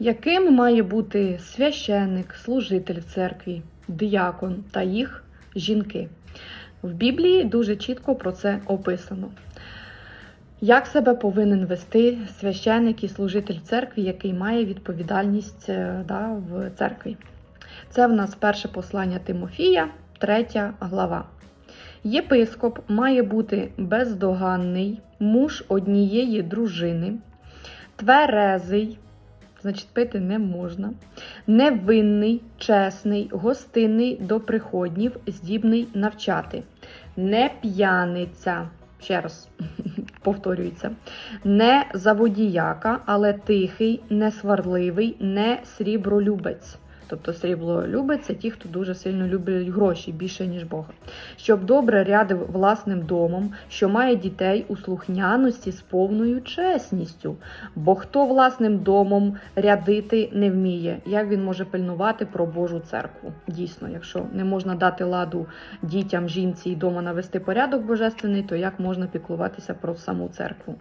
Яким має бути священник, служитель в церкві, диякон та їх жінки? В Біблії дуже чітко про це описано. Як себе повинен вести священник і служитель в церкві, який має відповідальність е, да, в церкві? Це в нас перше послання Тимофія, третя глава. Єпископ має бути бездоганний, муж однієї дружини, тверезий, значить пити не можна, невинний, чесний, гостинний до приходнів, здібний навчати, не п'яниця. Ще раз повторюється, не заводіяка, але тихий, не сварливий, не срібролюбець. Тобто сріблолюбець це ті, хто дуже сильно люблять гроші більше, ніж Бога. Щоб добре рядив власним домом, що має дітей у слухняності з повною чесністю. Бо хто власним домом рядити не вміє, як він може пильнувати про Божу церкву? Дійсно, якщо не можна дати ладу дітям, жінці і дома навести порядок божественний, то як можна піклуватися про саму церкву?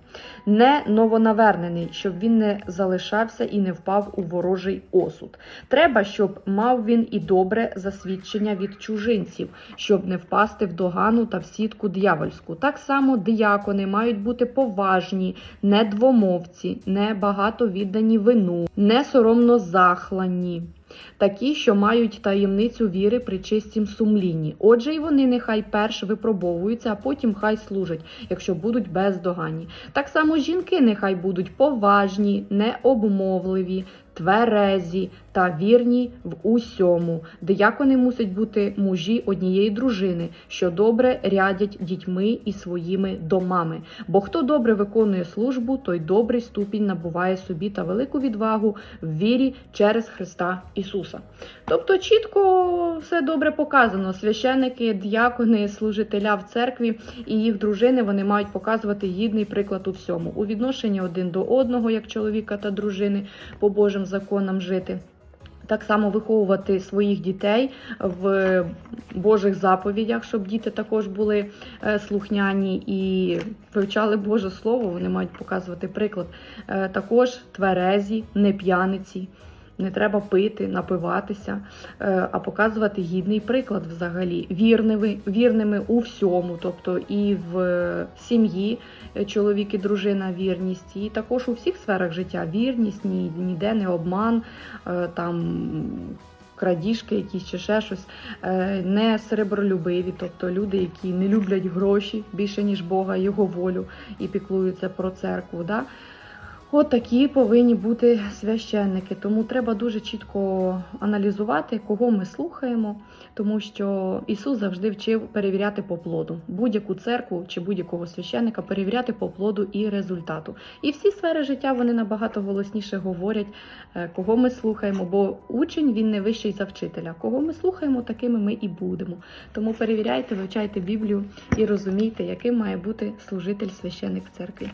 Не новонавернений, щоб він не залишався і не впав у ворожий осуд. Треба, щоб мав він і добре засвідчення від чужинців, щоб не впасти в догану та в сітку д'явольську. Так само діякони мають бути поважні, не двомовці, не багато віддані вину, не соромно захлані. Такі, що мають таємницю віри при чистім сумлінні. Отже, й вони нехай перш випробовуються, а потім хай служать, якщо будуть бездоганні. Так само жінки нехай будуть поважні, необмовливі, тверезі та вірні в усьому. Диякони мусять бути мужі однієї дружини, що добре рядять дітьми і своїми домами. Бо хто добре виконує службу, той добрий ступінь набуває собі та велику відвагу в вірі через Христа Ісуса. Тобто чітко все добре показано. Священники, діякони, служителя в церкві і їх дружини вони мають показувати гідний приклад у всьому, у відношенні один до одного, як чоловіка та дружини, по Божим законам жити. Так само виховувати своїх дітей в Божих заповідях, щоб діти також були е, слухняні і вивчали Боже Слово. Вони мають показувати приклад. Е, Також тверезі, не п'яниці. Не треба пити, напиватися, е, а показувати гідний приклад взагалі. Вірними, вірними у всьому, тобто і в е, сім'ї е, чоловік і дружина вірність, і також у всіх сферах життя вірність, ні, ніде не обман, там крадіжки, якісь чи ще щось, не серебролюбиві, тобто люди, які не люблять гроші більше ніж Бога, його волю і піклуються про церкву. Да? От такі повинні бути священники. Тому треба дуже чітко аналізувати, кого ми слухаємо, тому що Ісус завжди вчив перевіряти по плоду будь-яку церкву чи будь-якого священника перевіряти по плоду і результату. І всі сфери життя вони набагато голосніше говорять, е, кого ми слухаємо, бо учень він не вищий за вчителя. Кого ми слухаємо, такими ми і будемо. Тому перевіряйте, вивчайте Біблію і розумійте, яким має бути служитель священик в церкві.